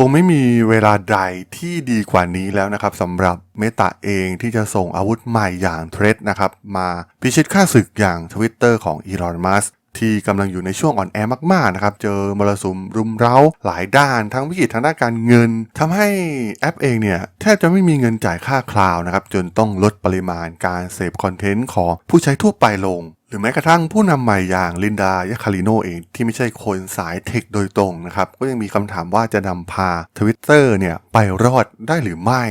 คงไม่มีเวลาใดที่ดีกว่านี้แล้วนะครับสำหรับเมตาเองที่จะส่งอาวุธใหม่อย่างเทรดนะครับ มาพิชิตค่าศึกอย่าง Twitter ของอีลอนมัสที่กำลังอยู่ในช่วงอ่อนแอมากๆนะครับ เจอมรสุมรุมเร้าหลายด้านทั้งวิกฤตทางด้านการเงินทำให้แอปเองเนี่ย แทบจะไม่มีเงินจ่ายค่าคลาวนะครับ จนต้องลดปริมาณการเสพคอนเทนต์ของผู้ใช้ทั่วไปลง หรือแม้กระทั่งผู้นำใหม่อย่างลินดายาคาริโนเองที่ไม่ใช่คนสายเทคโดยตรงนะครับ ก็ยังมีคำถามว่าจะนำพา Twitter เนี่ยไปรอดได้หรือไม่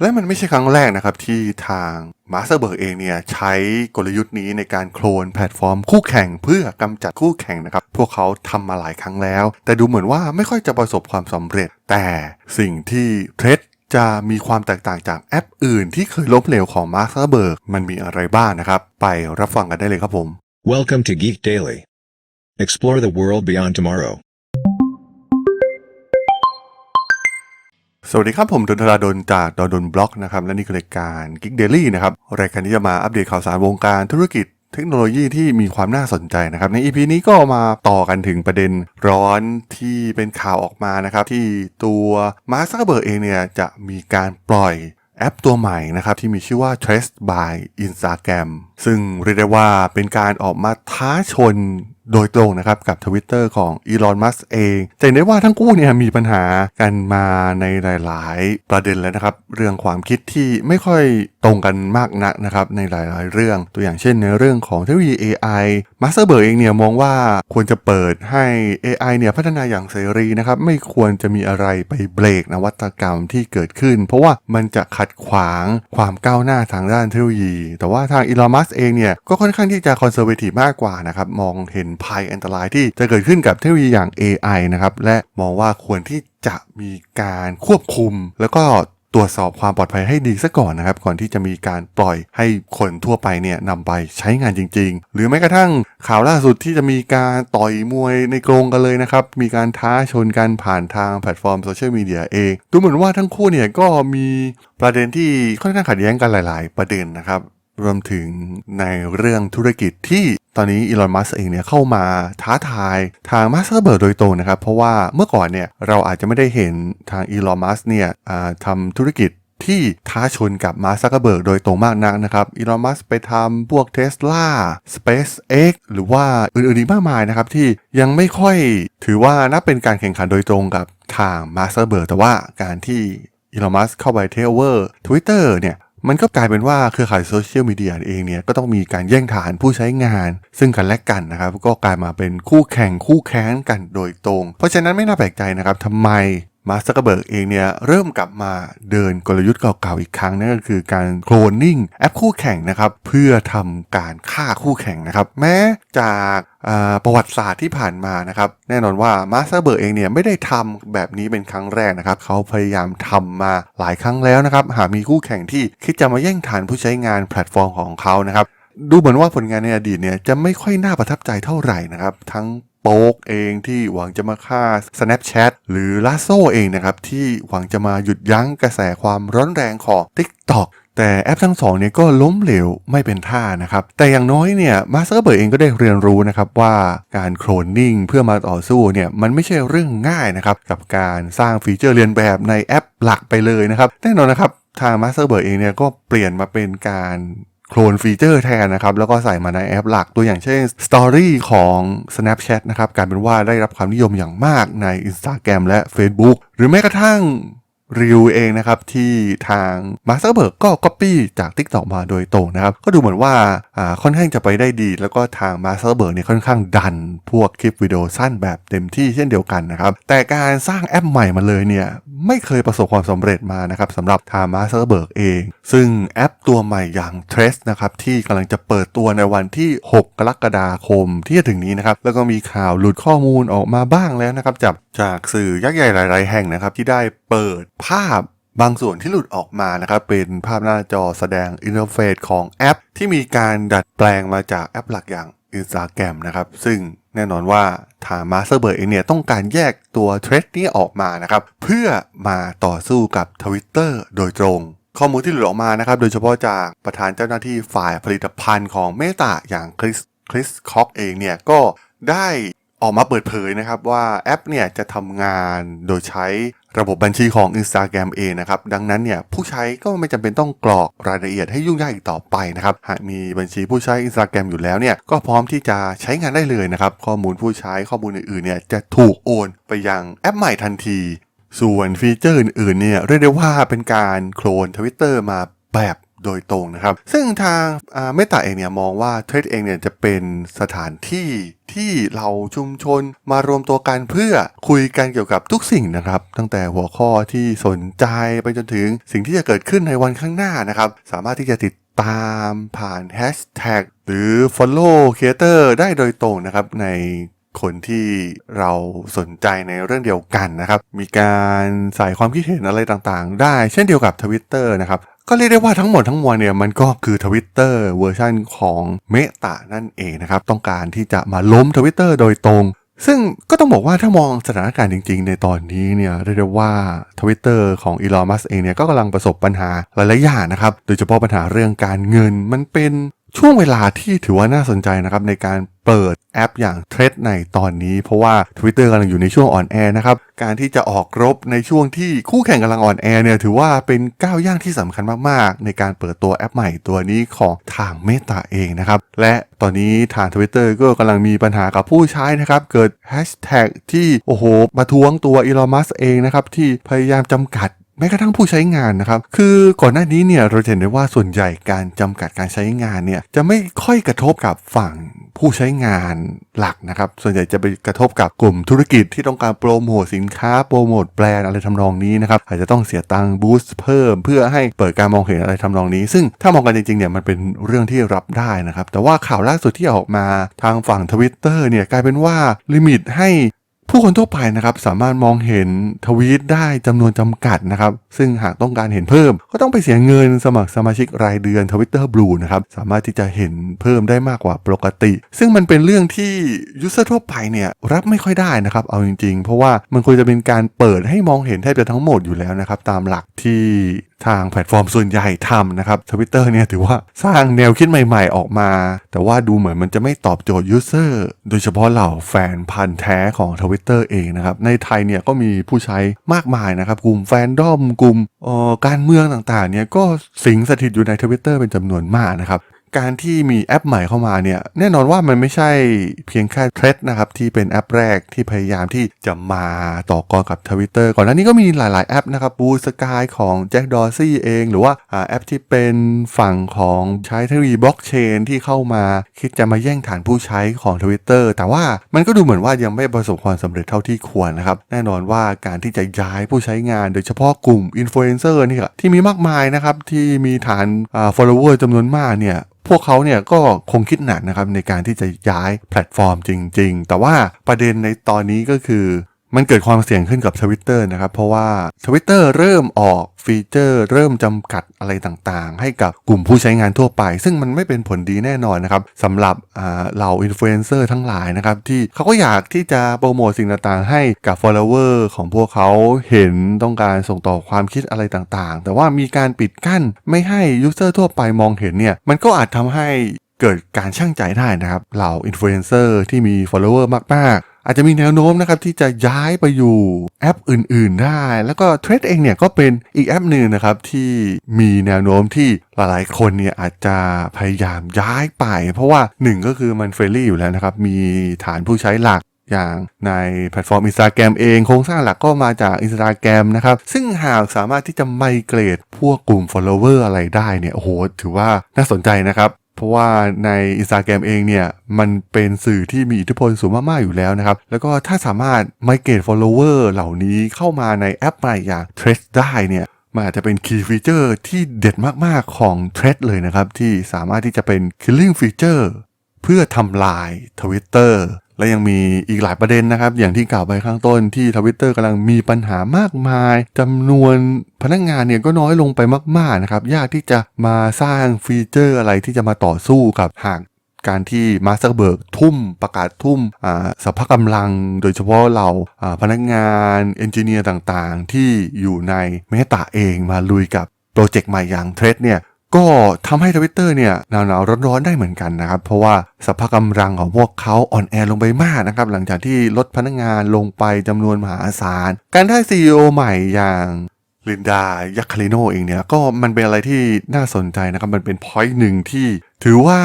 และมันไม่ใช่ครั้งแรกนะครับที่ทางมาสเตอร์เบิร์กเองเนี่ยใช้กลยุทธ์นี้ในการโคลนแพลตฟอร์มคู่แข่งเพื่อกำจัดคู่แข่งนะครับ พวกเขาทำมาหลายครั้งแล้ว แต่ดูเหมือนว่าไม่ค่อยจะประสบความสำเร็จ แต่สิ่งที่เทรด จะมีความแตกต่างจากแอปอื่นที่เคยล้มเหลวของมาร์คซักเบิร์กมันมีอะไรบ้างนะครับ ไปรับฟังกันได้เลยครับผม Welcome to Geek Daily. Explore the world beyond tomorrow. สวัสดีครับ ผมดนทราดนจากดนดนบล็อกนะครับ และนี่คือรายการ Geek Daily นะครับ รายการที่จะมาอัปเดตข่าวสารวงการธุรกิจ เทคโนโลยีที่มีความน่าสนใจนะครับ ใน EP นี้ก็มาต่อกันถึงประเด็นร้อนที่เป็นข่าวออกมานะครับ ที่ตัวมาร์คซักเบิร์กเองเนี่ยจะมีการปล่อยแอปตัวใหม่นะครับ ที่มีชื่อว่า Trace by Instagram ซึ่งเรียกได้ว่าเป็นการออกมาท้าชนโดยตรงนะครับกับ Twitter ของอีลอน มัสเองจะเห็นได้ว่าทั้งคู่เนี่ยมีปัญหากันมาในหลาย ๆ ประเด็นแล้วนะครับ เรื่องความคิดที่ไม่ค่อยตรงกันมากนักนะครับในหลาย ๆ เรื่อง ตัวอย่างเช่นในเรื่องของเทคโนโลยี AI มาสเตอร์เบิร์กเองเนี่ยมองว่าควรจะเปิดให้ AI เนี่ยพัฒนาอย่างเสรีนะครับไม่ควรจะมีอะไรไปเบรกนวัตกรรมที่เกิดขึ้น เพราะว่ามันจะขัดขวางความก้าวหน้าทางด้านเทคโนโลยี แต่ว่าทางอีลอน มัสเองเนี่ยก็ค่อนข้างที่จะคอนเซอร์เวทีฟมากกว่านะครับมองเห็นภัยอันตรายที่จะเกิดขึ้นกับเทคโนโลยีอย่าง AI นะครับและมองว่าควรที่จะมีการควบคุม แล้วก็ตรวจสอบความปลอดภัยให้ดีซะก่อนนะครับ ก่อนที่จะมีการปล่อยให้คนทั่วไปเนี่ยนำไปใช้งานจริง ๆ หรือแม้กระทั่งข่าวล่าสุดที่จะมีการต่อยมวยในกรงกันเลยนะครับ มีการท้าชนกันผ่านทางแพลตฟอร์มโซเชียลมีเดียเองดูเหมือนว่าทั้งคู่เนี่ยก็มีประเด็นที่ค่อนข้างขัดแย้งกันหลาย ๆ ประเด็นนะครับ รวมถึงในเรื่องธุรกิจที่ตอนนี้อีลอน มัสเองเนี่ยเข้ามาท้าทายทางมาสเตอร์เบิร์โดยตรงนะครับ เพราะว่าเมื่อก่อนเนี่ยเราอาจจะไม่ได้เห็นทางอีลอน มัสเนี่ยทำธุรกิจที่ท้าชนกับมาร์คซักเบิร์กโดยตรงมากนักนะครับ อีลอน มัสไปทำพวกเทสลา SpaceX หรือว่าอื่นๆอีกมากมายนะครับ ที่ยังไม่ค่อยถือว่านับเป็นการแข่งขันโดยตรงกับทางมาร์คซักเบิร์กแต่ว่าการที่อีลอน มัสเข้าไปเทเวอร์ Twitter เนี่ย มันก็กลายเป็นว่าเครือข่ายโซเชียลมีเดียเองเนี่ยก็ต้องมีการแย่งฐานผู้ใช้งาน ซึ่งกันและกันนะครับ ก็กลายมาเป็นคู่แข่งคู่แค้นกันโดยตรง เพราะฉะนั้นไม่น่าแปลกใจนะครับทำไม มาร์คซักเบิร์กเองเนี่ยเริ่มกลับมาเดินกลยุทธ์เก่าๆอีกครั้งนั่นก็คือการโคลนนิ่งแอปคู่แข่งนะครับเพื่อทำการฆ่าคู่แข่งนะครับแม้จากประวัติศาสตร์ที่ผ่านมานะครับแน่นอนว่ามาร์คซักเบิร์กเองเนี่ยไม่ได้ทำแบบนี้เป็นครั้งแรกนะครับเขาพยายามทำมาหลายครั้งแล้วนะครับหากมีคู่แข่งที่คิดจะมาแย่งฐานผู้ใช้งานแพลตฟอร์มของเขานะครับดูเหมือนว่าผลงานในอดีตเนี่ยจะไม่ค่อยน่าประทับใจเท่าไหร่นะครับทั้ง โป๊กเองที่หวังจะมาฆ่า Snapchat หรือลาโซเองนะครับ ที่หวังจะมาหยุดยั้งกระแสความร้อนแรงของ TikTok แต่แอปทั้งสองเนี่ยก็ล้มเหลวไม่เป็นท่านะครับ แต่อย่างน้อยเนี่ยมาสเตอร์เบิร์เองก็ได้เรียนรู้นะครับว่าการโคลนนิ่งเพื่อมาต่อสู้เนี่ยมันไม่ใช่เรื่องง่ายนะครับ กับการสร้างฟีเจอร์เรียนแบบในแอปหลักไปเลยนะครับ แน่นอนนะครับทางมาสเตอร์เบิร์เองเนี่ยก็เปลี่ยนมาเป็นการ โคลนฟีเจอร์แทนนะครับ แล้วก็ใส่มาในแอปหลักตัวอย่างเช่น Story ของ Snapchat นะครับกลายเป็นว่าได้รับความนิยมอย่างมากใน Instagram และ Facebook หรือแม้กระทั่งริวเองนะครับ ที่ทางมาสเตอร์เบิร์กก็ก๊อปปี้จาก t ิ k t o k มาโดยตรงนะครับ ก็ดูเหมือนว่าอ่าค่อนข้างจะไปได้ดี แล้วก็ทางมาสเตอร์เบิร์กเนี่ยค่อนข้างดัน พวกคลิปวิดีโอสั้นแบบเต็มที่เช่นเดียวกันนะครับ แต่การสร้างแอปใหม่มาเลยเนี่ยไม่เคยประสบความสำเร็จมานะครับสำหรับทามาสเตอร์เบิร์กเอง ซึ่งแอปตัวใหม่อย่าง Trace นะครับที่กำลังจะเปิดตัวในวันที่ 6 กรกฎาคมที่จะถึงนี้นะครับแล้วก็มีข่าวหลุดข้อมูลออกมาบ้างแล้วนะครับจากจากสื่อยักษ์ใหญ่หลาย ๆ แห่งนะครับที่ได้เปิดภาพบางส่วนที่หลุดออกมานะครับเป็นภาพหน้าจอแสดงอินเทอร์เฟซของแอป ที่มีการดัดแปลงมาจากแอปหลักอย่าง Instagram นะครับ ซึ่งแน่นอนว่าทางมาสเตอร์เบิร์เองเนี่ยต้องการแยกตัวเทรดนี้ออกมานะครับ เพื่อมาต่อสู้กับ Twitter โดยตรงข้อมูลที่หลุดออกมานะครับ โดยเฉพาะจากประธานเจ้าหน้าที่ฝ่ายผลิตภัณฑ์ของเมตาอย่างคริสคริสคอกเองเนี่ยก็ได้ออกมาเปิดเผยนะครับว่าแอปเนี่ยจะทำงานโดยใช้ ระบบบัญชีของ Instagram เองนะครับ ดังนั้นเนี่ยผู้ใช้ก็ไม่จำเป็นต้องกรอกรายละเอียดให้ยุ่งยากอีกต่อไปนะครับ หากมีบัญชีผู้ใช้ Instagram อยู่แล้วเนี่ยก็พร้อมที่จะใช้งานได้เลยนะครับ ข้อมูลผู้ใช้ข้อมูลอื่นๆเนี่ยจะถูกโอนไปยังแอปใหม่ทันที ส่วนฟีเจอร์อื่นๆเนี่ยเรียกได้ว่าเป็นการโคลนทวิตเตอร์มาแบบ โดยตรงนะครับ ซึ่งทางเมตาเองเนี่ยมองว่าเทรดเองเนี่ยจะเป็นสถานที่ที่เราชุมชนมารวมตัวกันเพื่อคุยกันเกี่ยวกับทุกสิ่งนะครับ ตั้งแต่หัวข้อที่สนใจไปจนถึงสิ่งที่จะเกิดขึ้นในวันข้างหน้านะครับ สามารถที่จะติดตามผ่านแฮชแท็กหรือ Follow Creator ได้โดยตรงนะครับในคนที่เราสนใจในเรื่องเดียวกันนะครับ มีการใส่ความคิดเห็นอะไรต่างๆ ได้เช่นเดียวกับ Twitter นะครับ ก็เรียกได้ว่าทั้งหมดทั้งมวลเนี่ยมันก็คือ Twitter เวอร์ชันของเมตานั่นเองนะครับ ต้องการที่จะมาล้ม Twitter โดยตรง ซึ่งก็ต้องบอกว่าถ้ามองสถานการณ์จริง ๆ ในตอนนี้เนี่ยเรียกได้ว่า Twitter ของอีลอนมัสเองเนี่ยก็กำลังประสบปัญหาหลายๆอย่างนะครับ โดยเฉพาะปัญหาเรื่องการเงินมันเป็น ช่วงเวลาที่ถือว่าน่าสนใจนะครับในการเปิดแอปอย่างเทรดในตอนนี้ เพราะว่า Twitter กำลังอยู่ในช่วงอ่อนแอนะครับการที่จะออกรบในช่วงที่คู่แข่งกำลังอ่อนแอเนี่ยถือว่าเป็นก้าวย่างที่สำคัญมากๆ ในการเปิดตัวแอปใหม่ตัวนี้ของทางเมตาเองนะครับและตอนนี้ทาง Twitter ก็กำลังมีปัญหากับผู้ใช้นะครับเกิดแฮชแท็กที่โอ้โหมาทวงตัวอีลอมัสเองนะครับที่พยายามจำกัด แม้กระทั่งผู้ใช้งานนะครับ คือก่อนหน้านี้เนี่ยเราเห็นได้ว่าส่วนใหญ่การจำกัดการใช้งานเนี่ยจะไม่ค่อยกระทบกับฝั่งผู้ใช้งานหลักนะครับ ส่วนใหญ่จะไปกระทบกับกลุ่มธุรกิจที่ต้องการโปรโมทสินค้า โปรโมทแบรนด์อะไรทำนองนี้นะครับ อาจจะต้องเสียตังค์บูสต์เพิ่ม เพื่อให้เปิดการมองเห็นอะไรทำนองนี้ ซึ่งถ้ามองกันจริงๆเนี่ยมันเป็นเรื่องที่รับได้นะครับ แต่ว่าข่าวล่าสุดที่ออกมาทางฝั่งทวิตเตอร์เนี่ยกลายเป็นว่าลิมิตให้ ผู้คนทั่วไปนะครับสามารถมองเห็นทวีตได้จำนวนจำกัดนะครับซึ่งหากต้องการเห็นเพิ่ม ก็ต้องไปเสียเงินสมัครสมาชิกรายเดือน Twitter Blue นะครับสามารถที่จะเห็นเพิ่มได้มากกว่าปกติ ซึ่งมันเป็นเรื่องที่ยูเซอร์ทั่วไปเนี่ยรับไม่ค่อยได้นะครับเอาจริงๆ เพราะว่ามันควรจะเป็นการเปิดให้มองเห็นแทบจะทั้งหมดอยู่แล้วนะครับตามหลักที่ ทางแพลตฟอร์มส่วนใหญ่ทำนะครับทวิตเตอร์เนี่ยถือว่าสร้างแนวคิดใหม่ๆออกมา แต่ว่าดูเหมือนมันจะไม่ตอบโจทย์ยูเซอร์โดยเฉพาะเหล่าแฟนพันธ์แท้ของทวิตเตอร์เองนะครับ ในไทยเนี่ยก็มีผู้ใช้มากมายนะครับ กลุ่มแฟนดอมกลุ่มออการเมืองต่างๆเนี่ยก็สิงสถิตอยู่ในทวิตเตอร์เป็นจำนวนมากนะครับ การที่มีแอปใหม่เข้ามาเนี่ยแน่นอนว่ามันไม่ใช่เพียงแค่เทรดนะครับที่เป็นแอปแรกที่พยายามที่จะมาต่อกรกับ Twitter ก่อนหน้านี้ก็มีหลาย ๆ แอปนะครับบูสกายของแจ็คดอร์ซี่เอง หรือว่าแอปที่เป็นฝั่งของใช้เทคโนโลยีบล็อกเชนที่เข้ามาคิดจะมาแย่งฐานผู้ใช้ของ Twitter แต่ว่ามันก็ดูเหมือนว่ายังไม่ประสบความสำเร็จเท่าที่ควรนะครับแน่นอนว่าการที่จะย้ายผู้ใช้งานโดยเฉพาะกลุ่มอินฟลูเอนเซอร์นี่แหละที่มีมากมายนะครับที่มีฐานอ่า follower จำนวนมากเนี่ย วกเขาเนี่ยก็คงคิดหนักนะครับในการที่จะย้ายแพลตฟอร์มจริง ๆ แต่ว่าประเด็นในตอนนี้ก็คือ มันเกิดความเสี่ยงขึ้นกับ Twitter นะครับ เพราะว่า Twitter เริ่มออกฟีเจอร์ เริ่มจำกัดอะไรต่างๆ ให้กับกลุ่มผู้ใช้งานทั่วไป ซึ่งมันไม่เป็นผลดีแน่นอนนะครับสำหรับเหล่าอินฟลูเอนเซอร์ทั้งหลายนะครับ ที่เขาก็อยากที่จะโปรโมทสิ่งต่างๆ ให้กับ follower ของพวกเขาเห็นต้องการส่งต่อความคิดอะไรต่างๆ แต่ว่ามีการปิดกั้นไม่ให้ยูเซอร์ทั่วไปมองเห็นเนี่ยมันก็อาจทำให้เกิดการช่างใจได้นะครับเหล่าอินฟลูเอนเซอร์ที่มี follower มากๆ อาจจะมีแนวโน้มนะครับที่จะย้ายไปอยู่แอปอื่น ๆ ได้ แล้วก็เทรดเองเนี่ยก็เป็นอีกแอปหนึ่งนะครับที่มีแนวโน้มที่หลายๆคนเนี่ยอาจจะพยายามย้ายไป เพราะว่าหนึ่งก็คือมันเฟรนลี่อยู่แล้วนะครับ มีฐานผู้ใช้หลักอย่างในแพลตฟอร์ม Instagram เองโครงสร้างหลักก็มาจาก Instagram นะครับ ซึ่งหากสามารถที่จะไมเกรดพวกกลุ่ม follower อะไรได้เนี่ยโอ้โหถือว่าน่าสนใจนะครับ ราะว่าใน Instagram เองเนี่ยมันเป็นสื่อที่มีอิทธิพลสูงมากๆอยู่แล้วนะครับ แล้วก็ถ้าสามารถ migrate follower เหล่านี้เข้ามาในแอปใหม่อย่าง t r e s ได้เนี่ยมันอาจจะเป็นคีย์ฟีเจอร์ที่เด็ดมากๆของ t r e d เลยนะครับ ที่สามารถที่จะเป็น killing feature เพื่อทำลาย Twitter และยังมีอีกหลายประเด็นนะครับ อย่างที่กล่าวไปข้างต้นที่ทวิตเตอร์กำลังมีปัญหามากมายจำนวนพนักงานเนี่ยก็น้อยลงไปมากๆนะครับยากที่จะมาสร้างฟีเจอร์อะไรที่จะมาต่อสู้กับหากการที่มาสเตอร์เบิร์กทุ่มประกาศทุ่มสภาพกำลัง โดยเฉพาะเราอ่าพนักงานเอนจิเนียร์ต่างๆ ที่อยู่ในเมตาเองมาลุยกับโปรเจกต์ใหม่อย่างเทรดเนี่ย ก็ทำให้ทวิตเตอร์เนี่ยหนาวๆร้อนๆได้เหมือนกันนะครับ เพราะว่าสภาพกำลังของพวกเขาอ่อนแอลงไปมากนะครับ หลังจากที่ลดพนักงานลงไปจำนวนมหาศาล การได้ CEO ใหม่อย่างลินดายัคคาริโนเองเนี่ยก็มันเป็นอะไรที่น่าสนใจนะครับ มันเป็นพอยต์หนึ่งที่ถือว่า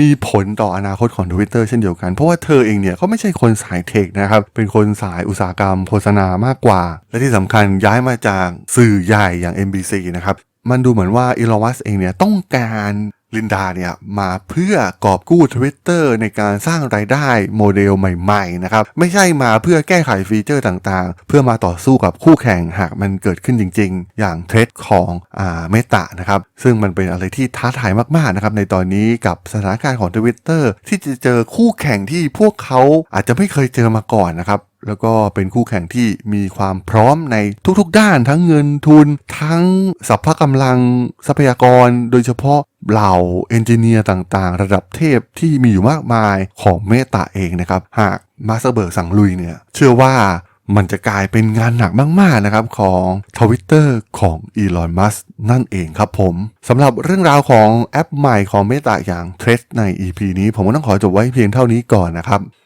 มีผลต่ออนาคตของ Twitter เช่นเดียวกัน เพราะว่าเธอเองเนี่ยเขาไม่ใช่คนสายเทคนะครับ เป็นคนสายอุตสาหกรรมโฆษณามากกว่า และที่สำคัญย้ายมาจากสื่อใหญ่อย่าง NBC นะครับ มันดูเหมือนว่าอีลอนมัสเองเนี่ยต้องการลินดาเนี่ยมาเพื่อกอบกู้ Twitter ในการสร้างรายได้โมเดลใหม่ๆนะครับไม่ใช่มาเพื่อแก้ไขฟีเจอร์ต่างๆ เพื่อมาต่อสู้กับคู่แข่งหากมันเกิดขึ้นจริงๆ อย่างเทรดของอ่าเมตานะครับซึ่งมันเป็นอะไรที่ท้าทายมากๆนะครับในตอนนี้กับสถานการณ์ของ Twitter ที่จะเจอคู่แข่งที่พวกเขาอาจจะไม่เคยเจอมาก่อนนะครับ แล้วก็เป็นคู่แข่งที่มีความพร้อมในทุกๆด้านทั้งเงินทุน ทั้งสัพพะกำลังทรัพยากร โดยเฉพาะเหล่าเอนจิเนียร์ต่างๆ ระดับเทพที่มีอยู่มากมายของเมตาเองนะครับ หากมาสเตอร์เบิร์กสั่งลุยเนี่ย เชื่อว่ามันจะกลายเป็นงานหนักมาก ๆ นะครับของทวิตเตอร์ของอีลอนมัสนั่นเองครับผมสำหรับเรื่องราวของแอปใหม่ของเมตาอย่างเทรดใน EP นี้ ผมก็ต้องขอจบไว้เพียงเท่านี้ก่อนนะครับ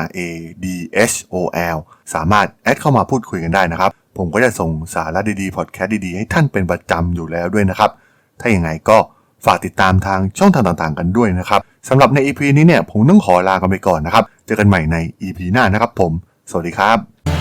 R A D H O L สามารถแอดเข้ามาพูดคุยกันได้นะครับ ผมก็จะส่งสาระดีๆ พอดแคสต์ดีๆ ให้ท่านเป็นประจำอยู่แล้วด้วยนะครับ ถ้าอย่างไงก็ฝากติดตามทางช่องทางต่างๆ กันด้วยนะครับสำหรับใน EP นี้เนี่ยผมต้องขอลากันไปก่อนนะครับ เจอกันใหม่ใน EP หน้านะครับผม สวัสดีครับ